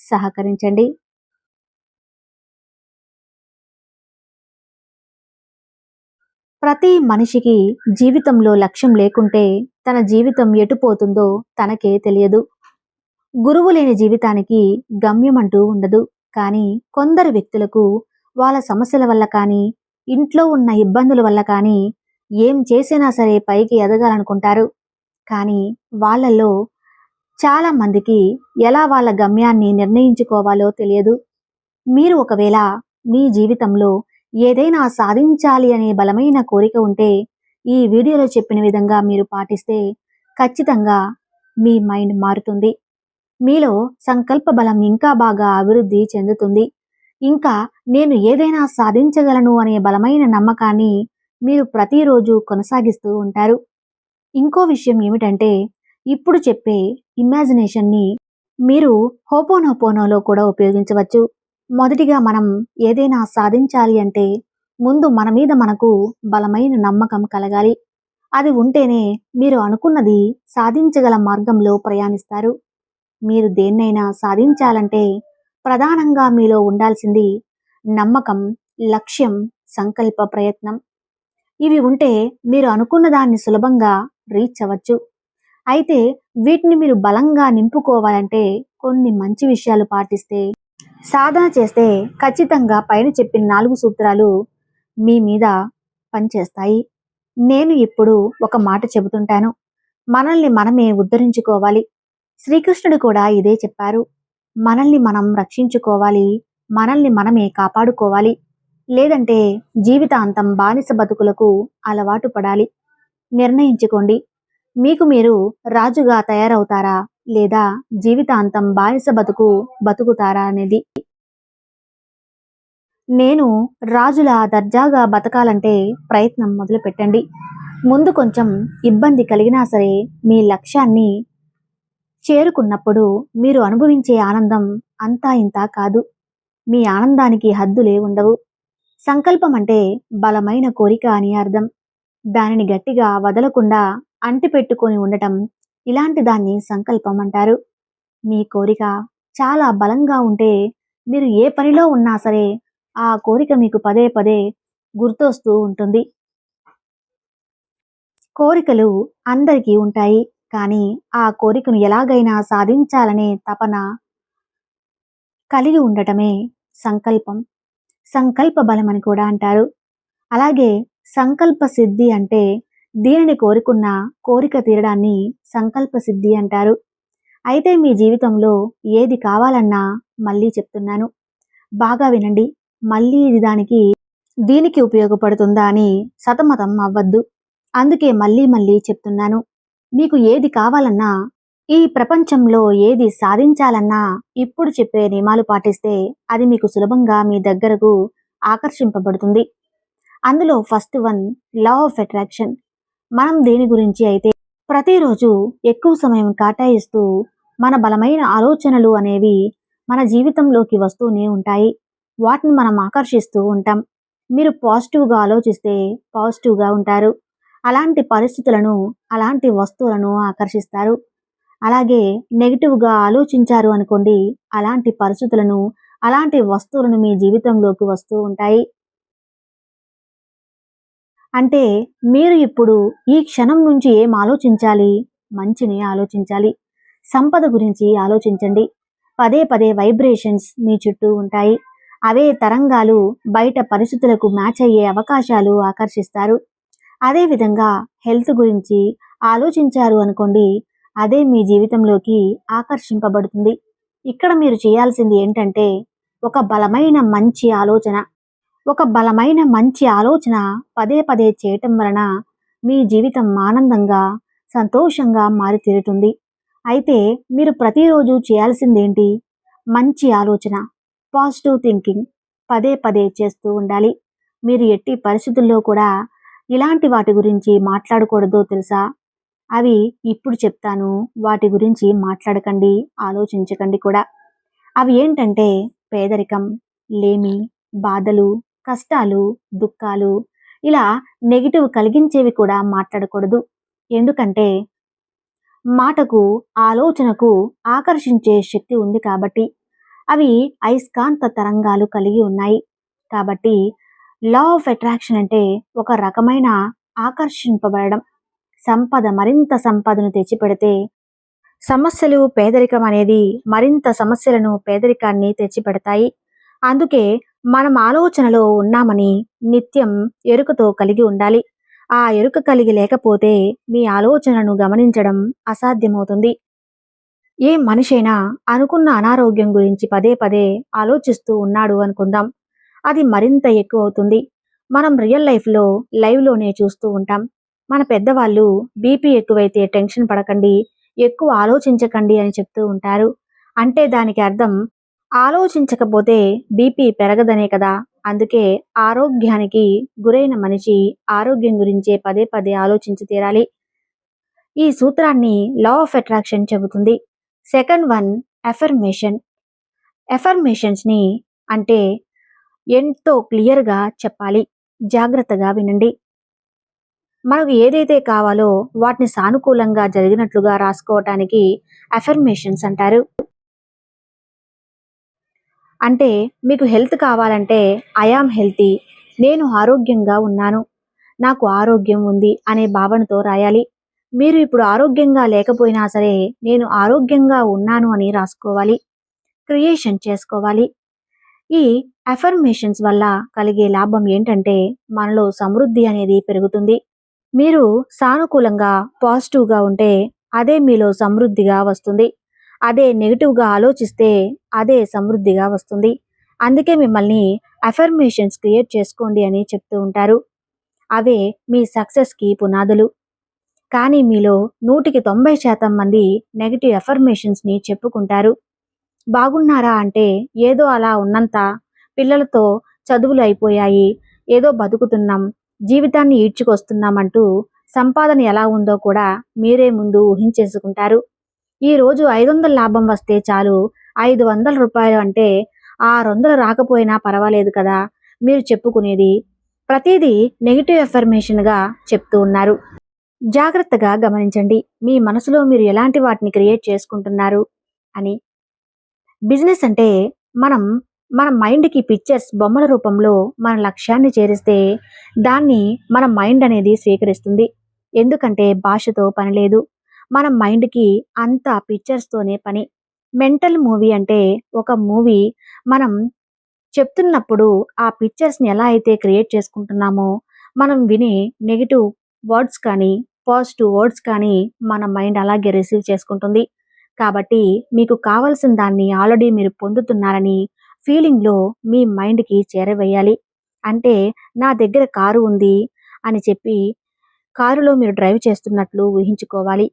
సహకరించండి. ప్రతి మనిషికి జీవితంలో లక్ష్యం లేకుంటే తన జీవితం ఎటుపోతుందో తనకే తెలియదు. గురువు లేని జీవితానికి గమ్యం అంటూ ఉండదు. కానీ కొందరు వ్యక్తులకు వాళ్ళ సమస్యల వల్ల కానీ ఇంట్లో ఉన్న ఇబ్బందుల వల్ల కానీ ఏం చేసినా సరే పైకి ఎదగాలనుకుంటారు. కానీ వాళ్ళల్లో చాలా మందికి ఎలా వాళ్ళ గమ్యాన్ని నిర్ణయించుకోవాలో తెలియదు. మీరు ఒకవేళ మీ జీవితంలో ఏదైనా సాధించాలి అనే బలమైన కోరిక ఉంటే ఈ వీడియోలో చెప్పిన విధంగా మీరు పాటిస్తే ఖచ్చితంగా మీ మైండ్ మారుతుంది. మీలో సంకల్ప బలం ఇంకా బాగా అభివృద్ధి చెందుతుంది. ఇంకా నేను ఏదైనా సాధించగలను అనే బలమైన నమ్మకాన్ని మీరు ప్రతిరోజు కొనసాగిస్తూ ఉంటారు. ఇంకో విషయం ఏమిటంటే ఇప్పుడు చెప్పే ఇమాజినేషన్ని మీరు హోపోనోపోనోలో కూడా ఉపయోగించవచ్చు. మొదటిగా మనం ఏదైనా సాధించాలి అంటే ముందు మన మీద మనకు బలమైన నమ్మకం కలగాలి. అది ఉంటేనే మీరు అనుకున్నది సాధించగల మార్గంలో ప్రయాణిస్తారు. మీరు దేన్నైనా సాధించాలంటే ప్రధానంగా మీలో ఉండాల్సింది నమ్మకం లక్ష్యం సంకల్ప ప్రయత్నం. ఇవి ఉంటే మీరు అనుకున్న దాన్ని సులభంగా రీచ్ అవ్వచ్చు. అయితే వీటిని మీరు బలంగా నింపుకోవాలంటే కొన్ని మంచి విషయాలు పాటిస్తే సాధన చేస్తే ఖచ్చితంగా పైన చెప్పిన నాలుగు సూత్రాలు మీ మీద పనిచేస్తాయి. నేను ఇప్పుడు ఒక మాట చెబుతుంటాను. మనల్ని మనమే ఉద్ధరించుకోవాలి. శ్రీకృష్ణుడు కూడా ఇదే చెప్పారు. మనల్ని మనం రక్షించుకోవాలి. మనల్ని మనమే కాపాడుకోవాలి. లేదంటే జీవితాంతం బానిస బతుకులకు అలవాటు పడాలి. నిర్ణయించుకోండి. మీకు మీరు రాజుగా తయారవుతారా? లేదా జీవితాంతం బానిస బతుకు బతుకుతారా అనేది? నేను రాజుల దర్జాగా బతకాలంటే ప్రయత్నం మొదలు పెట్టండి ముందు కొంచెం ఇబ్బంది కలిగినా సరే మీ లక్ష్యాన్ని చేరుకున్నప్పుడు మీరు అనుభవించే ఆనందం అంతా ఇంత కాదు. మీ ఆనందానికి హద్దులే ఉండవు. సంకల్పం అంటే బలమైన కోరిక అని అర్థం. దానిని గట్టిగా వదలకుండా అంటిపెట్టుకొని ఉండటం ఇలాంటి దాన్ని సంకల్పం అంటారు. మీ కోరిక చాలా బలంగా ఉంటే మీరు ఏ పనిలో ఉన్నా సరే ఆ కోరిక మీకు పదే పదే గుర్తొస్తూ ఉంటుంది. కోరికలు అందరికీ ఉంటాయి కానీ ఆ కోరికను ఎలాగైనా సాధించాలనే తపన కలిగి ఉండటమే సంకల్పం. సంకల్ప బలం అని కూడా అంటారు. అలాగే సంకల్ప సిద్ధి అంటే దీనిని కోరుకున్న కోరిక తీరడాన్ని సంకల్ప సిద్ధి అంటారు. అయితే మీ జీవితంలో ఏది కావాలన్నా మళ్ళీ చెప్తున్నాను. బాగా వినండి. మళ్ళీ ఇది దానికి దీనికి ఉపయోగపడుతుందా అని సతమతం అవ్వద్దు. అందుకే మళ్ళీ మళ్ళీ చెప్తున్నాను. మీకు ఏది కావాలన్నా ఈ ప్రపంచంలో ఏది సాధించాలన్నా ఇప్పుడు చెప్పే నియమాలు పాటిస్తే అది మీకు సులభంగా మీ దగ్గరకు ఆకర్షింపబడుతుంది. అందులో first one law of attraction మనం దేని గురించి అయితే ప్రతిరోజు ఎక్కువ సమయం కేటాయిస్తూ మన బలమైన ఆలోచనలు అనేవి మన జీవితంలోకి వస్తూనే ఉంటాయి. వాటిని మనం ఆకర్షిస్తూ ఉంటాం. మీరు పాజిటివ్గా ఆలోచిస్తే పాజిటివ్గా ఉంటారు. అలాంటి పరిస్థితులను అలాంటి వస్తువులను ఆకర్షిస్తారు. అలాగే నెగిటివ్గా ఆలోచించారు అనుకోండి అలాంటి పరిస్థితులను అలాంటి వస్తువులను మీ జీవితంలోకి వస్తూ ఉంటాయి. అంటే మీరు ఇప్పుడు ఈ క్షణం నుంచి ఏం ఆలోచించాలి? మంచిని ఆలోచించాలి. సంపద గురించి ఆలోచించండి. పదే పదే వైబ్రేషన్స్ మీ చుట్టూ ఉంటాయి. అవే తరంగాలు బయట పరిస్థితులకు మ్యాచ్ అయ్యే అవకాశాలు ఆకర్షిస్తారు. అదేవిధంగా హెల్త్ గురించి ఆలోచించారు అనుకోండి అదే మీ జీవితంలోకి ఆకర్షింపబడుతుంది. ఇక్కడ మీరు చేయాల్సింది ఏంటంటే ఒక బలమైన మంచి ఆలోచన. ఒక బలమైన మంచి ఆలోచన పదే పదే చేయటం వలన మీ జీవితం ఆనందంగా సంతోషంగా మారితీరుతుంది. అయితే మీరు ప్రతిరోజు చేయాల్సిందేంటి? మంచి ఆలోచన పాజిటివ్ థింకింగ్ పదే పదే చేస్తూ ఉండాలి. మీరు ఎట్టి పరిస్థితుల్లో కూడా ఇలాంటి వాటి గురించి మాట్లాడకూడదో తెలుసా? అవి ఇప్పుడు చెప్తాను వాటి గురించి మాట్లాడకండి ఆలోచించకండి కూడా. అవి ఏంటంటే పేదరికం లేమి బాధలు కష్టాలు దుఃఖాలు ఇలా నెగిటివ్ కలిగించేవి కూడా మాట్లాడకూడదు. ఎందుకంటే మాటకు ఆలోచనకు ఆకర్షించే శక్తి ఉంది కాబట్టి అవి అయస్కాంత తరంగాలు కలిగి ఉన్నాయి. కాబట్టి లా ఆఫ్ అట్రాక్షన్ అంటే ఒక రకమైన ఆకర్షింపబడడం. సంపద మరింత సంపదను తెచ్చిపెడితే సమస్యలు పేదరికం అనేది మరింత సమస్యలను పేదరికాన్ని తెచ్చిపెడతాయి. అందుకే మనం ఆలోచనలో ఉన్నామని నిత్యం ఎరుకతో కలిగి ఉండాలి. ఆ ఎరుక కలిగి లేకపోతే మీ ఆలోచనను గమనించడం అసాధ్యమవుతుంది. ఏ మనిషైనా అనుకున్న అనారోగ్యం గురించి పదే పదే ఆలోచిస్తూ ఉన్నాడు అనుకుందాం. అది మరింత ఎక్కువ అవుతుంది మనం రియల్ లైఫ్లో లైవ్లోనే చూస్తూ ఉంటాం. మన పెద్దవాళ్ళు బీపీ ఎక్కువైతే టెన్షన్ పడకండి ఎక్కువ ఆలోచించకండి అని చెప్తూ ఉంటారు. అంటే దానికి అర్థం ఆలోచించకపోతే బీపీ పెరగదనే కదా. అందుకే ఆరోగ్యానికి గురైన మనిషి ఆరోగ్యం గురించే పదే పదే ఆలోచించి తీరాలి. ఈ సూత్రాన్ని లా ఆఫ్ అట్రాక్షన్ చెబుతుంది. సెకండ్ వన్ ఎఫర్మేషన్ ఎఫర్మేషన్స్ని అంటే ఎంతో క్లియర్గా చెప్పాలి. జాగ్రత్తగా వినండి. మనకు ఏదైతే కావాలో వాటిని సానుకూలంగా జరిగినట్లుగా రాసుకోవటానికి అఫర్మేషన్స్ అంటారు. అంటే మీకు హెల్త్ కావాలంటే ఐఆమ్ హెల్తీ నేను ఆరోగ్యంగా ఉన్నాను నాకు ఆరోగ్యం ఉంది అనే భావనతో రాయాలి. మీరు ఇప్పుడు ఆరోగ్యంగా లేకపోయినా సరే నేను ఆరోగ్యంగా ఉన్నాను అని రాసుకోవాలి. క్రియేషన్ చేసుకోవాలి. ఈ అఫర్మేషన్స్ వల్ల కలిగే లాభం ఏంటంటే మనలో సమృద్ధి అనేది పెరుగుతుంది. మీరు సానుకూలంగా పాజిటివ్గా ఉంటే అదే మీలో సమృద్ధిగా వస్తుంది. అదే నెగిటివ్గా ఆలోచిస్తే అదే సమృద్ధిగా వస్తుంది. అందుకే మిమ్మల్ని అఫర్మేషన్స్ క్రియేట్ చేసుకోండి అని చెప్తూ ఉంటారు. అవే మీ సక్సెస్కి పునాదులు. కానీ మీలో నూటికి తొంభై శాతం మంది నెగిటివ్ అఫర్మేషన్స్ని చెప్పుకుంటారు. బాగున్నారా అంటే ఏదో అలా ఉన్నంత పిల్లలతో చదువులు అయిపోయాయి ఏదో బతుకుతున్నాం జీవితాన్ని ఈడ్చుకొస్తున్నామంటూ సంపాదన ఎలా ఉందో కూడా మీరే ముందు ఊహించేసుకుంటారు. ఈ రోజు ఐదు వందల లాభం వస్తే చాలు. ఐదు వందల రూపాయలు అంటే ఆరు వందలు రాకపోయినా పర్వాలేదు కదా. మీరు చెప్పుకునేది ప్రతిదీ నెగిటివ్ ఎఫర్మేషన్గా చెప్తూ ఉన్నారు. జాగ్రత్తగా గమనించండి. మీ మనసులో మీరు ఎలాంటి వాటిని క్రియేట్ చేసుకుంటున్నారు అని. బిజినెస్ అంటే మనం మన మైండ్కి పిక్చర్స్ బొమ్మల రూపంలో మన లక్ష్యాన్ని చేరిస్తే దాన్ని మన మైండ్ అనేది స్వీకరిస్తుంది. ఎందుకంటే భాషతో పని లేదు. మన మైండ్కి అంత పిక్చర్స్తోనే పని. మెంటల్ మూవీ అంటే ఒక మూవీ మనం చెప్తున్నప్పుడు ఆ పిక్చర్స్ని ఎలా అయితే క్రియేట్ చేసుకుంటున్నామో మనం వినే నెగిటివ్ వర్డ్స్ కానీ పాజిటివ్ వర్డ్స్ కానీ మన మైండ్ అలాగే రిసీవ్ చేసుకుంటుంది. కాబట్టి మీకు కావలసిన దాన్ని ఆల్రెడీ మీరు పొందుతున్నారని ఫీలింగ్లో మీ మైండ్కి చేరవేయాలి. అంటే నా దగ్గర కారు ఉంది అని చెప్పి కారులో మీరు డ్రైవ్ చేస్తున్నట్లు ఊహించుకోవాలి.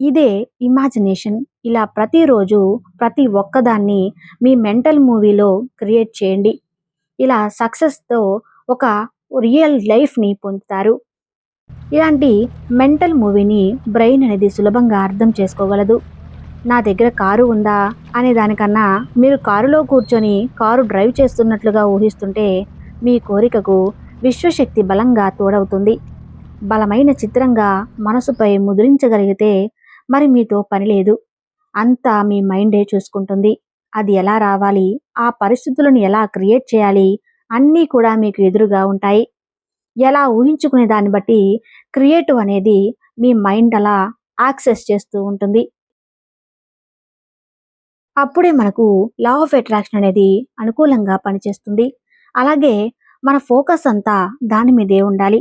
ఇదే ఇమాజినేషన్ ఇలా ప్రతిరోజు ప్రతి ఒక్కదాన్ని మీ మెంటల్ మూవీలో క్రియేట్ చేయండి. ఇలా సక్సెస్తో ఒక రియల్ లైఫ్ని పొందుతారు. ఇలాంటి మెంటల్ మూవీని బ్రెయిన్ అనేది సులభంగా అర్థం చేసుకోగలదు. నా దగ్గర కారు ఉందా అనే దానికన్నా మీరు కారులో కూర్చొని కారు డ్రైవ్ చేస్తున్నట్లుగా ఊహిస్తుంటే మీ కోరికకు విశ్వశక్తి బలంగా తోడవుతుంది. బలమైన చిత్రంగా మనసుపై ముద్రించగలిగితే మరి మీతో పని లేదు. అంతా మీ మైండే చూసుకుంటుంది. అది ఎలా రావాలి? ఆ పరిస్థితులను ఎలా క్రియేట్ చేయాలి? అన్నీ కూడా మీకు ఎదురుగా ఉంటాయి. ఎలా ఊహించుకునే దాన్ని బట్టి క్రియేటివ్ అనేది మీ మైండ్ అలా యాక్సెస్ చేస్తూ ఉంటుంది. అప్పుడే మనకు లా ఆఫ్ అట్రాక్షన్ అనేది అనుకూలంగా పనిచేస్తుంది. అలాగే మన ఫోకస్ అంతా దాని మీదే ఉండాలి.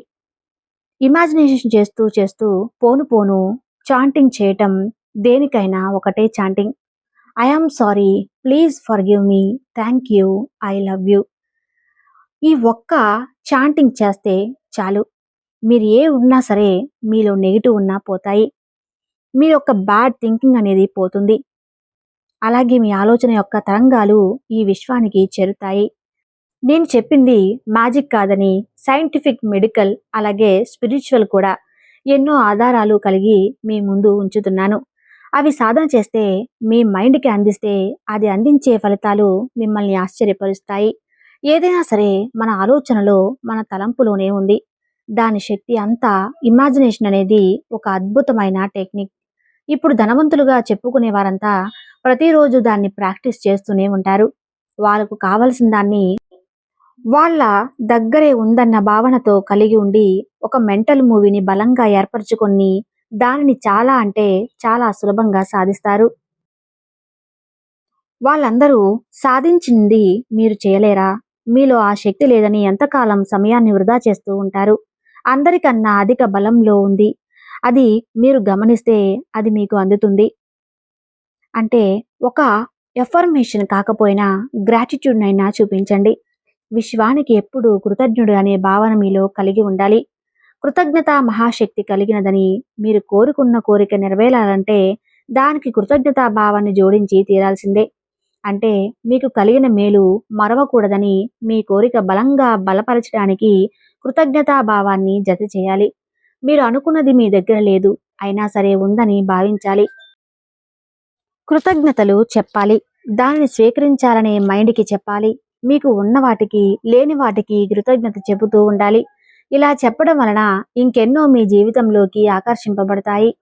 ఇమాజినేషన్ చేస్తూ చేస్తూ పోను పోను చాంటింగ్ చేయటం దేనికైనా ఒకటే chanting. I am sorry please forgive me thank you I love you ఈ ఒక్క చాంటింగ్ చేస్తే చాలు. మీరు ఏ ఉన్నా సరే మీలో నెగిటివ్ ఉన్నా పోతాయి. మీ యొక్క బ్యాడ్ థింకింగ్ అనేది పోతుంది. అలాగే మీ ఆలోచన యొక్క తరంగాలు ఈ విశ్వానికి చేరుతాయి. నేను చెప్పింది మ్యాజిక్ కాదని సైంటిఫిక్ మెడికల్ అలాగే స్పిరిచువల్ కూడా. ఎన్నో ఆధారాలు కలిగి మీ ముందు ఉంచుతున్నాను. అవి సాధన చేస్తే మీ మైండ్కి అందిస్తే అది అందించే ఫలితాలు మిమ్మల్ని ఆశ్చర్యపరుస్తాయి. ఏదైనా సరే మన ఆలోచనలో మన తలంపులోనే ఉంది. దాని శక్తి అంతా ఇమాజినేషన్ అనేది ఒక అద్భుతమైన టెక్నిక్. ఇప్పుడు ధనవంతులుగా చెప్పుకునే వారంతా ప్రతిరోజు దాన్ని ప్రాక్టీస్ చేస్తూనే ఉంటారు. వాళ్ళకు కావలసిన దాన్ని వాళ్ళ దగ్గరే ఉందన్న భావనతో కలిగి ఉండి ఒక మెంటల్ మూవీని బలంగా ఏర్పరచుకొని దానిని చాలా అంటే చాలా సులభంగా సాధిస్తారు. వాళ్ళందరూ సాధించింది మీరు చేయలేరా? మీలో ఆ శక్తి లేదని ఎంతకాలం సమయాన్ని వృధా చేస్తూ ఉంటారు? అందరికన్నా అధిక బలంలో ఉంది. అది మీరు గమనిస్తే అది మీకు అందుతుంది. అంటే ఒక ఎఫర్మేషన్ కాకపోయినా గ్రాటిట్యూడ్ అయినా చూపించండి. విశ్వానికి ఎప్పుడు కృతజ్ఞుడు అనే భావన మీలో కలిగి ఉండాలి. కృతజ్ఞత మహాశక్తి కలిగినదని మీరు కోరుకున్న కోరిక నెరవేరాలంటే దానికి కృతజ్ఞతా భావాన్ని జోడించి తీరాల్సిందే. అంటే మీకు కలిగిన మేలు మరవకూడదని మీ కోరిక బలంగా బలపరచడానికి కృతజ్ఞతా భావాన్ని జత చేయాలి. మీరు అనుకున్నది మీ దగ్గర లేదు అయినా సరే ఉందని భావించాలి. కృతజ్ఞతలు చెప్పాలి. దానిని స్వీకరించాలనే మైండ్కి చెప్పాలి. మీకు ఉన్న వాటికి లేని వాటికి కృతజ్ఞత చెబుతూ ఉండాలి. ఇలా చెప్పడం వలన ఇంకెన్నో మీ జీవితంలోకి ఆకర్షింపబడతాయి.